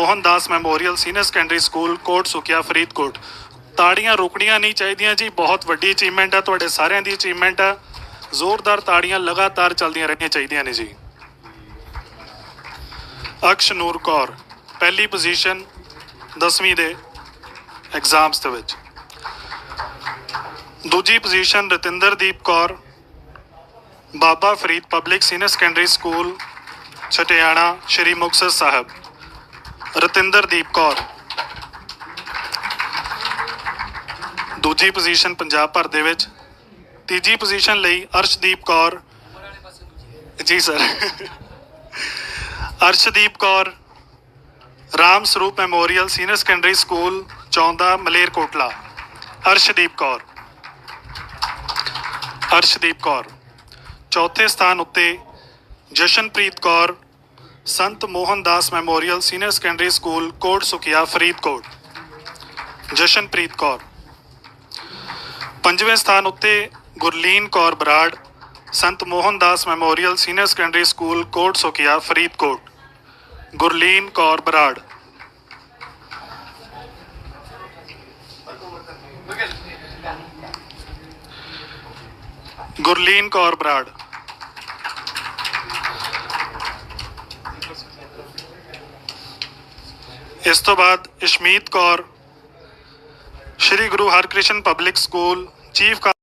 Mohandas memorial senior secondary school Kot Sukhia Faridkot ਤਾੜੀਆਂ ਰੁਕਣੀਆਂ ਨਹੀਂ ਚਾਹੀਦੀਆਂ ਜੀ ਬਹੁਤ ਵੱਡੀ ਅਚੀਵਮੈਂਟ ਆ ਤੁਹਾਡੇ ਸਾਰਿਆਂ ਦੀ ਅਚੀਵਮੈਂਟ ਆ ਜ਼ੋਰਦਾਰ ਤਾੜੀਆਂ ਲਗਾਤਾਰ ਚੱਲਦੀਆਂ ਰਹਿਣੀਆਂ ਚਾਹੀਦੀਆਂ ਨੇ ਜੀ ਅਕਸ਼ ਨੂਰ ਕੌਰ ਪਹਿਲੀ ਪੋਜੀਸ਼ਨ 10ਵੀਂ ਦੇ ਐਗਜ਼ਾਮਸ ਦੇ ਵਿੱਚ ਦੂਜੀ position Ratinderdeep Kaur Baba Farid public senior secondary school Chhatiana Shri Muktsar Sahib Ratinderdeep Kaur ਦੂਜੀ ਪੋਜੀਸ਼ਨ ਪੰਜਾਬ ਭਰ ਦੇ ਵਿੱਚ ਤੀਜੀ ਪੋਜੀਸ਼ਨ ਲਈ ਅਰਸ਼ਦੀਪ ਕੌਰ ਜੀ ਸਰ ਅਰਸ਼ਦੀਪ ਕੌਰ ਰਾਮ ਸਰੂਪ ਮੈਮੋਰੀਅਲ ਸੀਨੀਅਰ ਸੈਕੰਡਰੀ ਸਕੂਲ ਚੌਂਦਾ ਮਲੇਰਕੋਟਲਾ ਅਰਸ਼ਦੀਪ ਕੌਰ ਅਰਸ਼ਦੀਪ ਕੌਰ ਚੌਥੇ ਸਥਾਨ ਉੱਤੇ Jashanpreet Kaur Sant Mohandas memorial senior secondary school Kot Sukhia Faridkot Jashanpreet Kaur पंजे स्थान उत्ते Gurleen Kaur Brar Sant Mohandas memorial senior secondary school Kot Sukhia Faridkot Gurleen Kaur Brar Gurleen Kaur Brar ਇਸ ਤੋਂ ਬਾਅਦ Ishmeet Kaur Shri Guru Harkrishan public school chief